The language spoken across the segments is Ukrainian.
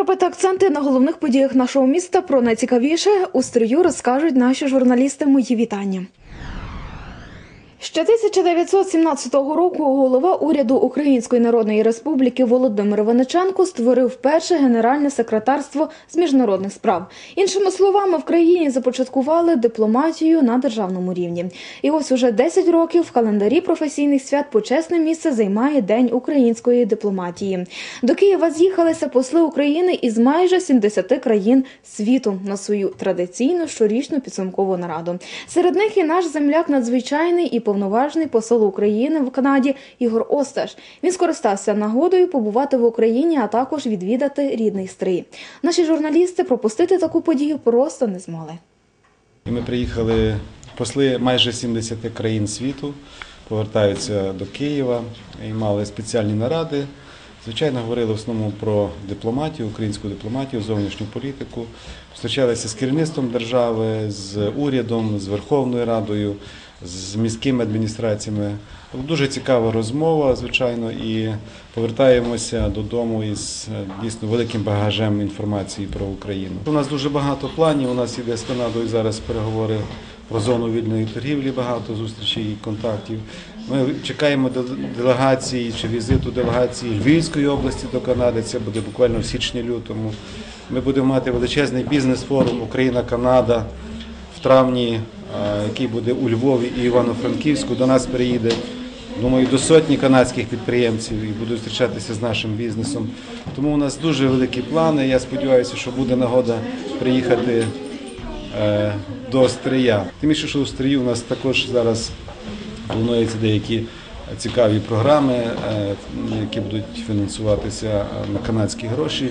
зробити акценти на головних подіях нашого міста. Про найцікавіше у стрію розкажуть наші журналісти. Мої вітання. Ще 1917 року голова уряду Української Народної Республіки Володимир Вениченко створив перше генеральне секретарство з міжнародних справ. Іншими словами, в країні започаткували дипломатію на державному рівні. І ось уже 10 років в календарі професійних свят почесне місце займає День української дипломатії. До Києва з'їхалися посли України із майже 70 країн світу на свою традиційну щорічну підсумкову нараду. Серед них і наш земляк надзвичайний і повноважний посол України в Канаді Ігор Осташ. Він скористався нагодою побувати в Україні, а також відвідати рідний стрий. Наші журналісти пропустити таку подію просто не змогли. Ми приїхали, посли майже 70 країн світу, повертаються до Києва і мали спеціальні наради. Звичайно, говорили в основному про дипломатію, українську дипломатію, зовнішню політику. Зустрічалися з керівництвом держави, з урядом, з Верховною Радою, з міськими адміністраціями. Дуже цікава розмова, звичайно, і повертаємося додому із е, дійсно великим багажем інформації про Україну. У нас дуже багато планів. У нас іде з Канадою зараз переговори про зону вільної торгівлі, багато зустрічей і контактів. Ми чекаємо делегації чи візиту делегації Львівської області до Канади. Це буде буквально в січні-лютому. Ми будемо мати величезний бізнес-форум Україна-Канада в травні, який буде у Львові і Івано-Франківську. До нас приїде. Думаю, до сотні канадських підприємців і будуть зустрічатися з нашим бізнесом. Тому у нас дуже великі плани. Я сподіваюся, що буде нагода приїхати е, до Стрия. Тим більше, що у Стрії у нас також зараз плануються деякі цікаві програми, е, які будуть фінансуватися е, на канадські гроші,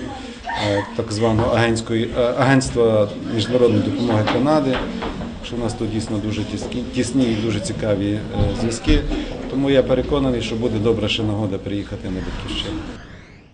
е, так званого агентської е, агентства міжнародної допомоги Канади. Що у нас тут дійсно дуже тісні і дуже цікаві е, зв'язки. Тому я переконаний, що буде добра ще нагода приїхати на батьківщину.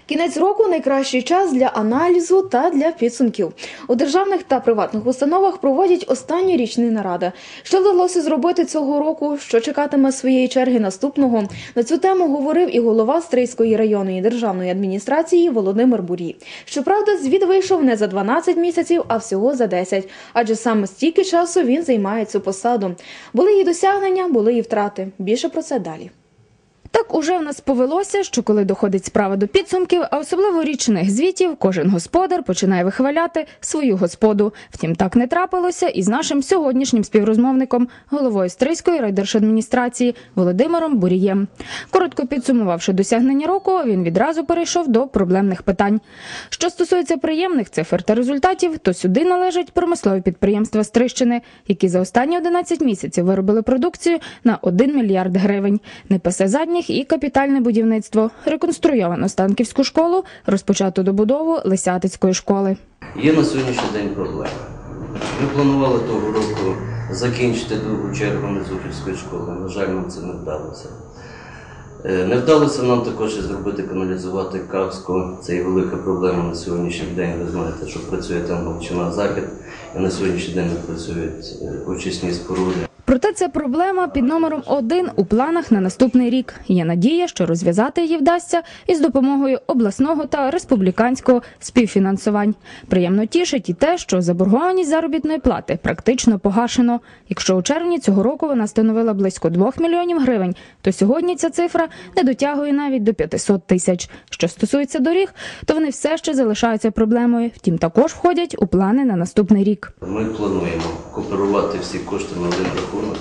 Кінець року найкращий час для аналізу та для підсумків. У державних та приватних установах проводять останні річні наради. Що вдалося зробити цього року? Що чекатиме своєї черги наступного? На цю тему говорив і голова Стрийської районної державної адміністрації Володимир Бурій. Щоправда, звіт вийшов не за 12 місяців, а всього за 10, адже саме стільки часу він займає цю посаду. Були і досягнення, були і втрати. Більше про це далі. Так уже в нас повелося, що коли доходить справа до підсумків, а особливо річних звітів, кожен господар починає вихваляти свою господу. Втім, так не трапилося і з нашим сьогоднішнім співрозмовником, головою Стрийської райдержадміністрації Володимиром Бурієм. Коротко підсумувавши досягнення року, він відразу перейшов до проблемних питань. Що стосується приємних цифр та результатів, то сюди належать промислові підприємства Стрищини, які за останні 11 місяців виробили продукцію на 1 мільярд гривень. Не пасе задніх і капітальне будівництво. Реконструйовано Станківську школу, розпочато добудову Лисятицької школи. Є на сьогоднішній день проблеми. Ми планували того року закінчити другу чергу Мезухівської школи. На жаль, нам це не вдалося. Е, Не вдалося нам також і зробити каналізувати Кавську. Це є велика проблема на сьогоднішній день. Ви знаєте, що працює там Галичина Захід, і на сьогоднішній день не працюють е, очисні споруди. Проте це проблема під номером один у планах на наступний рік. Є надія, що розв'язати її вдасться із допомогою обласного та республіканського співфінансувань. Приємно тішить і те, що заборгованість заробітної плати практично погашено. Якщо у червні цього року вона становила близько 2 мільйонів гривень, то сьогодні ця цифра не дотягує навіть до 500 тисяч. Що стосується доріг, то вони все ще залишаються проблемою. Втім, також входять у плани на наступний рік. Ми плануємо кооперувати всі кошти на один рахунок.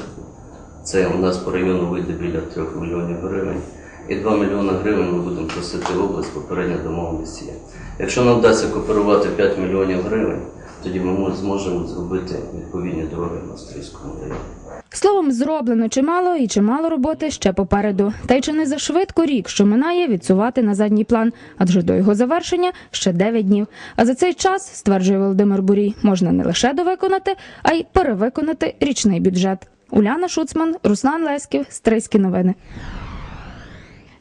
Це у нас по району вийде біля 3 мільйонів гривень. І 2 мільйони гривень ми будемо просити область попередньо домовленості. Якщо нам вдасться кооперувати 5 мільйонів гривень, тоді ми зможемо зробити відповідні дороги на Стрийському районі. Словом, зроблено чимало і чимало роботи ще попереду. Та й чи не зашвидко рік, що минає, відсувати на задній план, адже до його завершення ще 9 днів. А за цей час, стверджує Володимир Бурій, можна не лише довиконати, а й перевиконати річний бюджет. Уляна Шуцман, Руслан Леськів, Стрийські новини.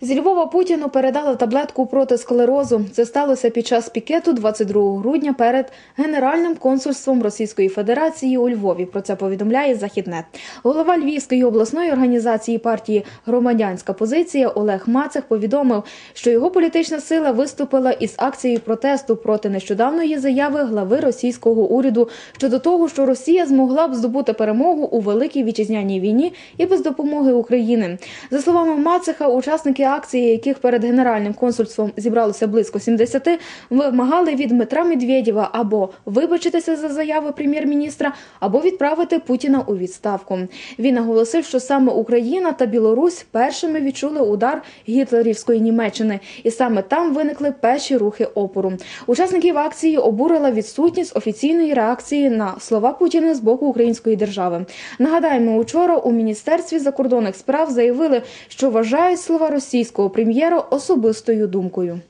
Зі Львова Путіну передали таблетку проти склерозу. Це сталося під час пікету 22 грудня перед Генеральним консульством Російської Федерації у Львові. Про це повідомляє Західне. Голова Львівської обласної організації партії Громадянська позиція Олег Мацех повідомив, що його політична сила виступила із акцією протесту проти нещодавної заяви глави російського уряду щодо того, що Росія змогла б здобути перемогу у великій вітчизняній війні і без допомоги України. За словами Мацеха, учасники акції, яких перед генеральним консульством зібралося близько 70, вимагали від Дмитра Медведєва або вибачитися за заяви прем'єр-міністра, або відправити Путіна у відставку. Він наголосив, що саме Україна та Білорусь першими відчули удар гітлерівської Німеччини, і саме там виникли перші рухи опору. Учасників акції обурила відсутність офіційної реакції на слова Путіна з боку української держави. Нагадаємо, учора у міністерстві закордонних справ заявили, що вважають слова російського прем'єра особистою думкою.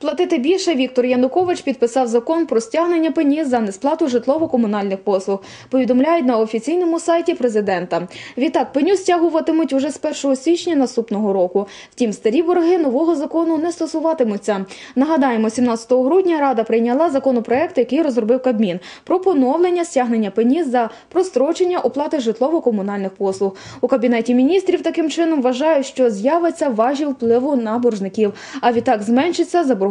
Платити більше Віктор Янукович підписав закон про стягнення пені за несплату житлово-комунальних послуг. Повідомляють на офіційному сайті президента. Відтак пеню стягуватимуть уже з 1 січня наступного року. Втім, старі борги нового закону не стосуватимуться. Нагадаємо, 17 грудня Рада прийняла законопроект, який розробив Кабмін про поновлення стягнення пені за прострочення оплати житлово-комунальних послуг. У кабінеті міністрів таким чином вважають, що з'явиться важіль впливу на боржників. А відтак зменшиться заборгованість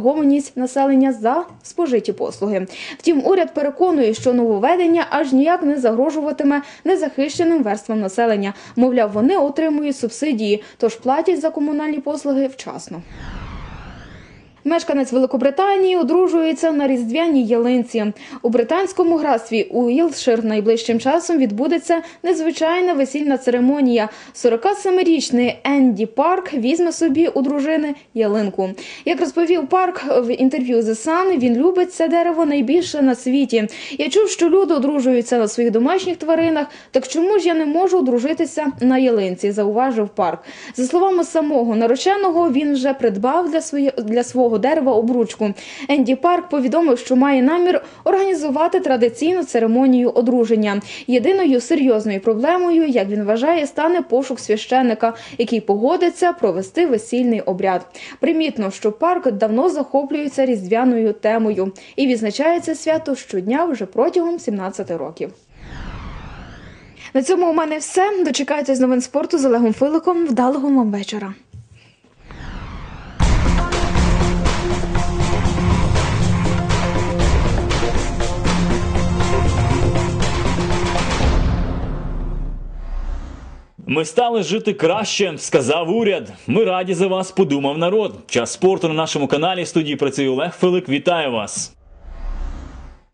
населення за спожиті послуги. Втім, уряд переконує, що нововведення аж ніяк не загрожуватиме незахищеним верствам населення. Мовляв, вони отримують субсидії, тож платять за комунальні послуги вчасно. Мешканець Великобританії одружується на різдвяній ялинці. У британському графстві Уілшир найближчим часом відбудеться незвичайна весільна церемонія. 47-річний Енді Парк візьме собі у дружини ялинку. Як розповів Парк в інтерв'ю The Sun, він любить це дерево найбільше на світі. Я чув, що люди одружуються на своїх домашніх тваринах. Так чому ж я не можу одружитися на ялинці? Зауважив Парк. За словами самого нареченого, він вже придбав для своє для свого дерева обручку. Енді Парк повідомив, що має намір організувати традиційну церемонію одруження. Єдиною серйозною проблемою, як він вважає, стане пошук священника, який погодиться провести весільний обряд. Примітно, що парк давно захоплюється різдвяною темою і відзначає це свято щодня вже протягом 17 років. На цьому у мене все. Дочекайтесь новин спорту з Олегом Филиком. Вдалого вам вечора. Ми стали жити краще, сказав уряд. Ми раді за вас, подумав народ. Час спорту на нашому каналі. Студії працює Олег Филик. Вітаю вас.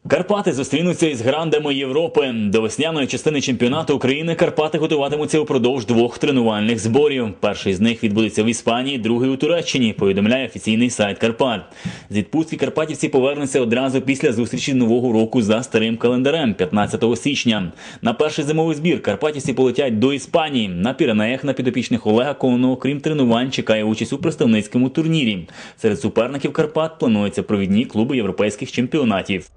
Карпати зустрінуться із грандами Європи. До весняної частини чемпіонату України Карпати готуватимуться упродовж двох тренувальних зборів. Перший з них відбудеться в Іспанії, другий у Туреччині. Повідомляє офіційний сайт Карпат. З відпустки карпатівці повернуться одразу після зустрічі нового року за старим календарем, 15 січня. На перший зимовий збір карпатівці полетять до Іспанії. На Піренеях на підопічних Олега Конного, крім тренувань, чекає участь у представницькому турнірі. Серед суперників Карпат плануються провідні клуби європейських чемпіонатів.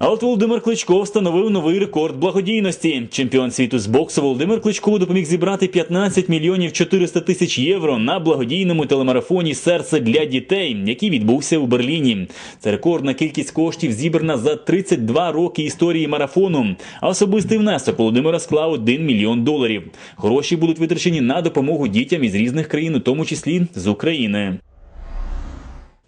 А от Володимир Кличко встановив новий рекорд благодійності. Чемпіон світу з боксу Володимир Кличко допоміг зібрати 15 мільйонів 400 тисяч євро на благодійному телемарафоні Серце для дітей, який відбувся у Берліні. Це рекордна кількість коштів зібрана за 32 роки історії марафону. А особистий внесок Володимира склав 1 мільйон доларів. Гроші будуть витрачені на допомогу дітям із різних країн, у тому числі з України.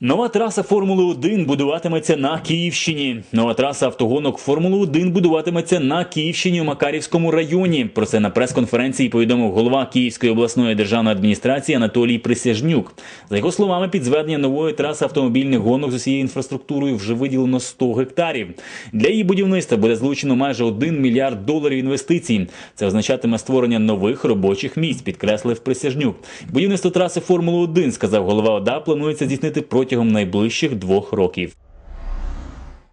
Нова траса Формули 1 будуватиметься на Київщині. Нова траса автогонок Формули 1 будуватиметься на Київщині у Макарівському районі. Про це на прес-конференції повідомив голова Київської обласної державної адміністрації Анатолій Присяжнюк. За його словами, під зведення нової траси автомобільних гонок з усією інфраструктурою вже виділено 100 гектарів. Для її будівництва буде злучено майже 1 мільярд доларів інвестицій. Це означатиме створення нових робочих місць, підкреслив Присяжнюк. Будівництво траси Формули 1, сказав голова ОДА, планується здійснити протягом найближчих двох років.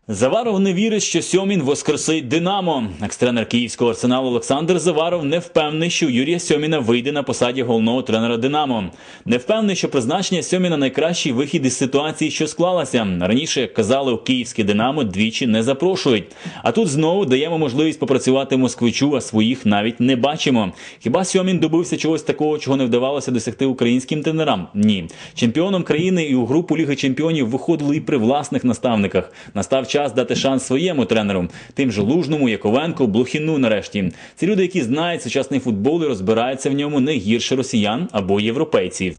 Заваров не вірить, що Сьомін воскресить Динамо. Екс-тренер київського арсеналу Олександр Заваров не впевнений, що Юрія Сьоміна вийде на посаді головного тренера Динамо. Не впевнений, що призначення Сьоміна найкращий вихід із ситуації, що склалася. Раніше як казали у київське Динамо двічі не запрошують. А тут знову даємо можливість попрацювати москвичу, а своїх навіть не бачимо. Хіба Сьомін добився чогось такого, чого не вдавалося досягти українським тренерам? Ні. Чемпіоном країни і у групу Ліги Чемпіонів виходили і при власних наставниках. Настав час дати шанс своєму тренеру, тим же Лужному, Яковенку, Блохіну. Нарешті це люди, які знають сучасний футбол і розбираються в ньому не гірше росіян або європейців.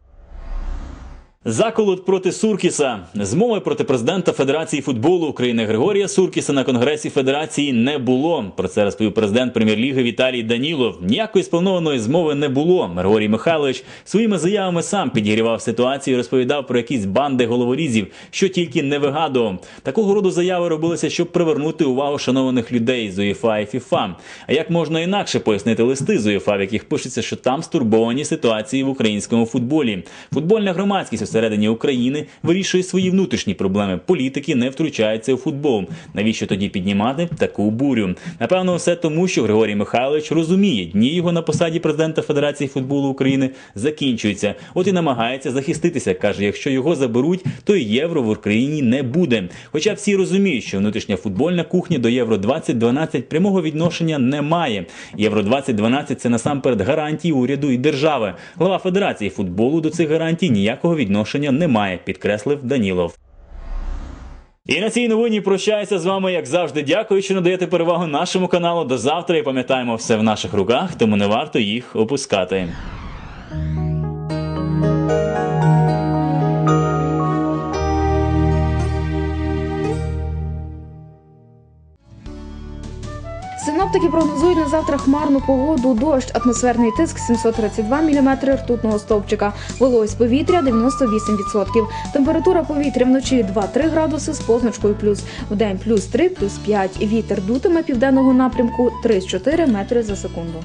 Заколот проти Суркіса. Змови проти президента Федерації футболу України Григорія Суркіса на конгресі Федерації не було. Про це розповів президент прем'єр-ліги Віталій Данілов. Ніякої спланованої змови не було. Григорій Михайлович своїми заявами сам підігрівав ситуацію, і розповідав про якісь банди головорізів, що тільки не вигадував. Такого роду заяви робилися, щоб привернути увагу шанованих людей з УЄФА і ФІФА. А як можна інакше пояснити листи з УЄФА, в яких пишеться, що там стурбовані ситуації в українському футболі? Футбольна громадськість усередині України вирішує свої внутрішні проблеми. Політики не втручаються у футбол. Навіщо тоді піднімати таку бурю? Напевно, все тому, що Григорій Михайлович розуміє, дні його на посаді президента Федерації футболу України закінчуються. От і намагається захиститися. каже, якщо його заберуть, то і євро в Україні не буде. Хоча всі розуміють, що внутрішня футбольна кухня до Євро 2012 прямого відношення не має. Євро 2012 – це насамперед гарантії уряду і держави. Глава Федерації футболу до цих гарантій ніякого відношення не має, підкреслив Данілов. І на цій новині прощаюся з вами, як завжди. Дякую, що надаєте перевагу нашому каналу. До завтра і пам'ятаємо все в наших руках, тому не варто їх опускати. Синоптики прогнозують на завтра хмарну погоду, дощ, атмосферний тиск 732 мм ртутного стовпчика, вологість повітря 98%. Температура повітря вночі 2-3 градуси з позначкою плюс, в день плюс 3, плюс 5. Вітер дутиме південного напрямку 3-4 метри за секунду.